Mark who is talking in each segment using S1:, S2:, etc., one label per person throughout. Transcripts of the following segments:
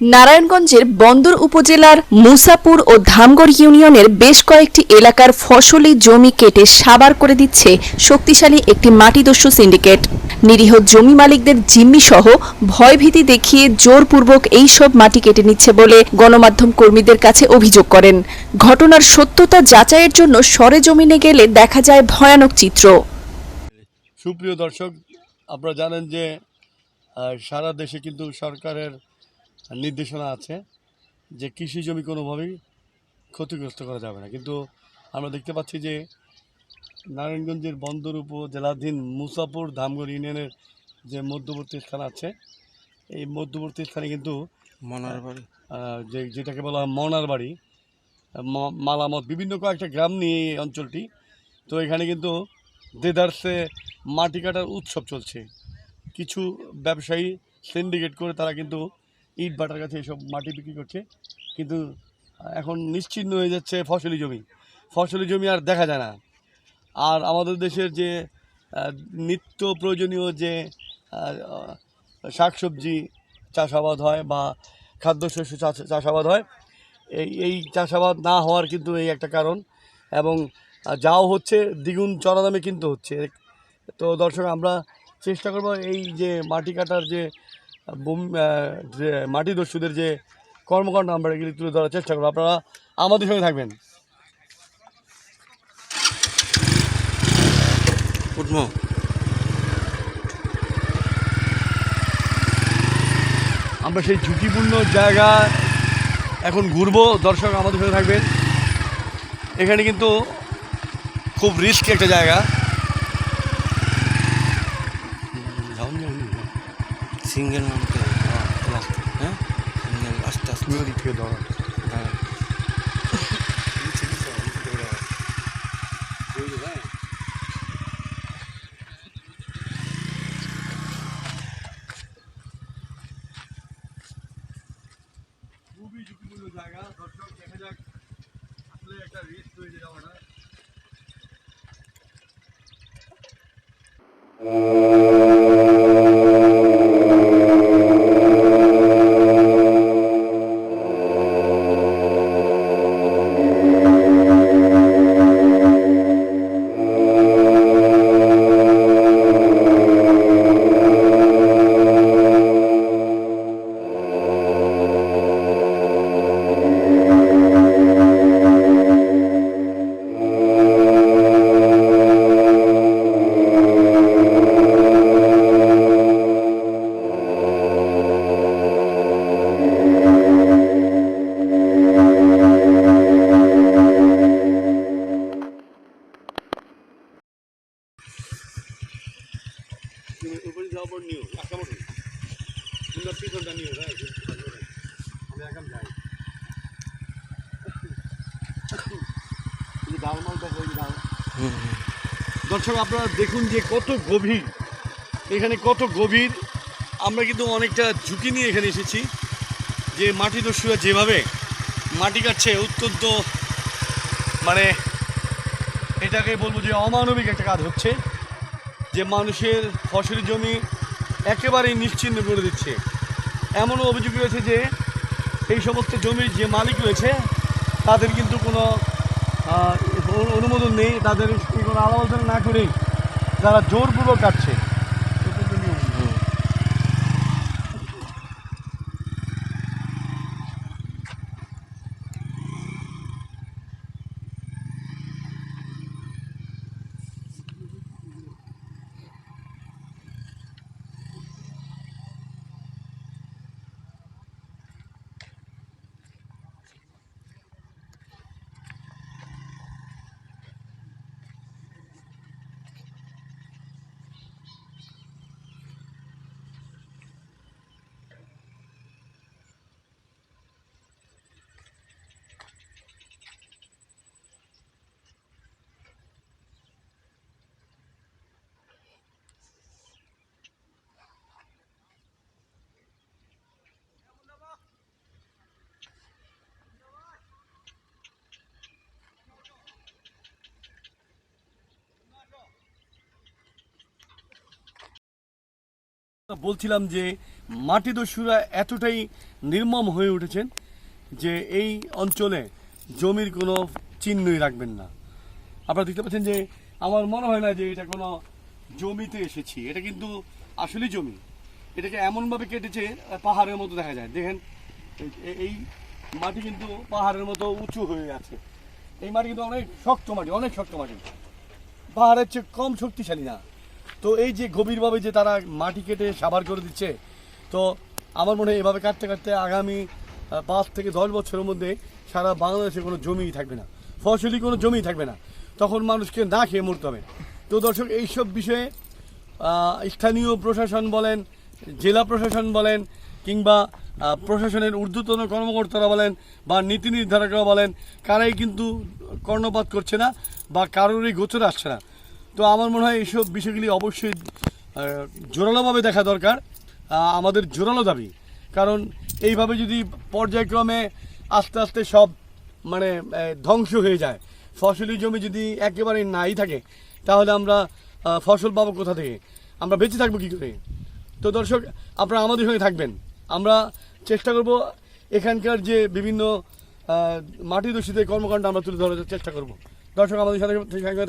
S1: নারায়ণগঞ্জের বন্দর উপজেলার মুসাপুর ও ধামগড় ইউনিয়নের বেশ কয়েকটি এলাকার ফসলি জমি কেটে সাবার করে দিচ্ছে শক্তিশালী একটি মাটিদস্যু সিন্ডিকেট। নিরীহ জমি মালিকদের জিম্মি সহ ভয়ভীতি দেখিয়ে জোরপূর্বক এই সব মাটি কেটে নিচ্ছে বলে গণমাধ্যম কর্মীদের কাছে অভিযোগ করেন। ঘটনার সত্যতা যাচাইয়ের জন্য সরেজমিনে গেলে দেখা যায় ভয়ানক চিত্র।
S2: সুপ্রিয় দর্শক, আপনারা জানেন যে সারা দেশে কিন্তু সরকারের নির্দেশনা আছে যে কৃষি জমি কোনোভাবেই ক্ষতিগ্রস্ত করা যাবে না। কিন্তু আমরা দেখতে পাচ্ছি যে নারায়ণগঞ্জের বন্দর উপজেলাধীন মুসাপুর ধামগড় ইউনিয়নের যে মধ্যবর্তী স্থান আছে এই মধ্যবর্তী স্থানে কিন্তু
S3: মনার বাড়ি।
S2: যে যেটাকে বলা হয় মনার বাড়ি মালামত বিভিন্ন কয়েকটা গ্রাম নিয়ে এই অঞ্চলটি। তো এখানে কিন্তু দেদার্সে মাটি কাটার উৎসব চলছে। কিছু ব্যবসায়ী সিন্ডিকেট করে তারা কিন্তু ইট বাটার কাছে এসব মাটি বিক্রি করছে। কিন্তু এখন নিশ্চিহ্ন হয়ে যাচ্ছে ফসলি জমি। ফসলি জমি আর দেখা যায় না। আর আমাদের দেশের যে নিত্য প্রয়োজনীয় যে শাকসবজি চাষাবাদ হয় বা খাদ্যশস্য চাষ- চাষাবাদ হয়, এই এই চাষাবাদ না হওয়ার কিন্তু এই একটা কারণ। এবং যাও হচ্ছে, দ্বিগুণ চড়া দামে কিন্তু হচ্ছে। তো দর্শক, আমরা চেষ্টা করব এই যে মাটি কাটার যে যে মাটি দস্যুদের যে কর্মকাণ্ড আমরা এগুলি তুলে ধরার চেষ্টা করব। আপনারা আমাদের সঙ্গে থাকবেন।
S3: উঠমো
S2: আমরা সেই ঝুঁকিপূর্ণ জায়গা এখন ঘুরবো। দর্শক আমাদের সঙ্গে থাকবেন। এখানে কিন্তু খুব রিস্ক একটা জায়গা।
S3: সিঙ্গেল নামতে হবে। হ্যাঁ সিঙ্গেল আস্তে আস্তে
S2: দিক থেকে ধরো
S3: দাঁড়া।
S2: খুবই ঝুঁকিপূর্ণ জায়গা দর্শক দেখা যাক আসলে একটা রিস্ক হয়ে যাওয়াটা দর্শক, আপনারা দেখুন যে কত গভীর, এখানে কত গভীর। আমরা কিন্তু অনেকটা ঝুঁকি নিয়ে এখানে এসেছি যে মাটি দস্যুরা যেভাবে মাটি কাটছে, অত্যন্ত মানে এটাকে বলব যে অমানবিক একটা কাজ হচ্ছে। যে মানুষের ফসলের জমি একেবারেই নিশ্চিন্ন করে দিচ্ছে। এমনও অভিযোগ রয়েছে যে এই সমস্ত জমির যে মালিক রয়েছে, তাদের কিন্তু কোনো অনুমোদন নেই, তাদের কোনো আলোচনা না করেই তারা জোরপূর্বক কাটছে। বলছিলাম যে মাটি দস্যুরা এতটাই নির্মম হয়ে উঠেছেন যে এই অঞ্চলে জমির কোনো চিহ্নই রাখবেন না। আপনারা দেখতে পাচ্ছেন যে আমার মনে হয় না যে এটা কোনো জমিতে এসেছি। এটা কিন্তু আসলেই জমি। এটাকে এমনভাবে কেটেছে পাহাড়ের মতো দেখা যায়। দেখেন এই- মাটি কিন্তু পাহাড়ের মতো উঁচু হয়ে আছে। এই মাটি কিন্তু অনেক শক্ত মাটি, অনেক শক্ত মাটি। পাহাড়ের চেয়ে কম শক্তিশালী না। তো এই যে গভীরভাবে যে তারা মাটি কেটে সাবার করে দিচ্ছে, তো আমার মনে হয় এভাবে কাটতে কাটতে আগামী পাঁচ থেকে দশ বছরের মধ্যে সারা বাংলাদেশে কোনো জমিই থাকবে না, ফসলি কোনো জমিই থাকবে না, তখন মানুষকে না খেয়ে মরতে হবে। তো দর্শক, এইসব বিষয়ে স্থানীয় প্রশাসন বলেন, জেলা প্রশাসন বলেন, কিংবা প্রশাসনের ঊর্ধ্বতন কর্মকর্তারা বলেন, বা নীতি নির্ধারকরা বলেন, কারাই কিন্তু কর্ণপাত করছে না, বা কারোরই গোচরে আসছে না। তো আমার মনে হয় এইসব বিষয়গুলি অবশ্যই জোরালোভাবে দেখা দরকার। আমাদের জোরালো দাবি। কারণ এইভাবে যদি পর্যায়ক্রমে আস্তে আস্তে সব মানে ধ্বংস হয়ে যায়, ফসলি জমি যদি একেবারে নাই থাকে, তাহলে আমরা ফসল পাবো কোথা থেকে? আমরা বেঁচে থাকব কী করে? তো দর্শক, আপনারা আমাদের সঙ্গে থাকবেন। আমরা চেষ্টা করব এখানকার যে বিভিন্ন মাটি দূষিতের কর্মকাণ্ড আমরা তুলে ধরার চেষ্টা করব। দর্শক, আমাদের সাথে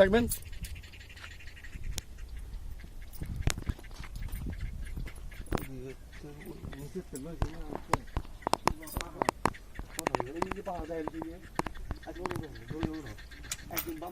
S2: থাকবেন। একদম